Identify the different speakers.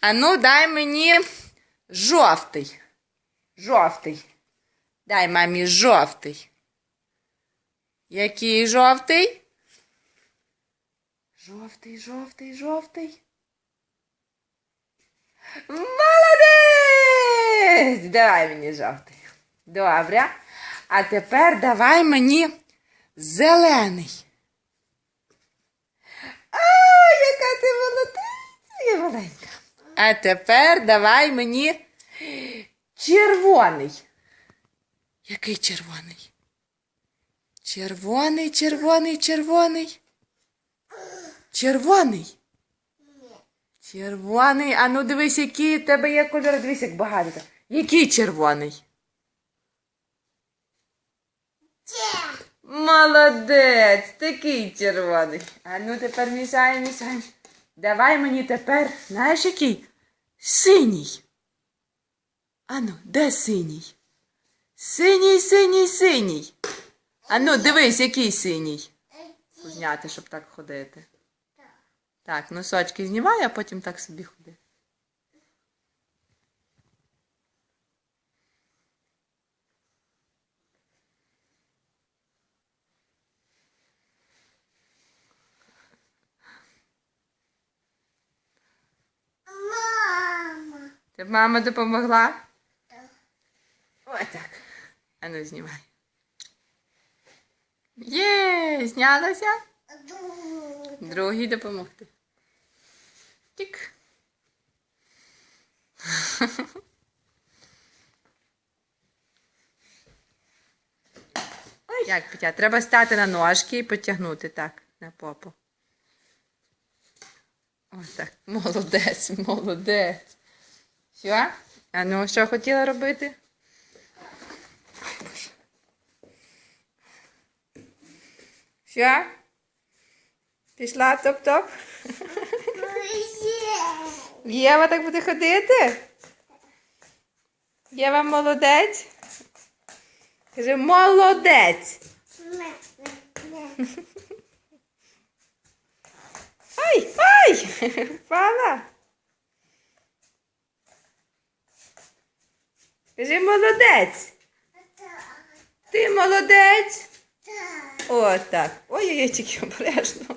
Speaker 1: А ну, дай мені жовтий. Жовтий. Дай мамі жовтий. Який жовтий? Жовтий, жовтий, жовтий. Молодець! Давай мені жовтий. Добре. А тепер давай мені зелений. А, яка ти молодець. А тепер давай мені червоний. Який червоний? Червоний, червоний, червоний. Червоний. Червоний. А ну дивись, які в тебе є кольори. Дивись, як багато. Який червоний? Молодець, такий червоний. А ну тепер мішаємо, мішаємо. Давай мені тепер, знаєш який? Синій. Ану, де синій? Синій, синій, синій. Ану, дивись, який синій. Зняти, щоб так ходити. Так, носочки знімай, а потім так собі ходи.
Speaker 2: Мама.
Speaker 1: Мама допомогла? Ось так. А ну знімай. Є, знялася. Другий допомогти. Тік. Ой, як Петя, треба стати на ножки і потягнути так на попу. Ось так. Молодець, молодець. Що? А ну, що хотіла робити? Що? Пішла топ-топ? Єва так буде ходити? Єва молодець? Каже, молодець. Ай, ай! Впала. Кажи молодець. Ти молодець. О, так. Ой-ой-ой, тільки обережно.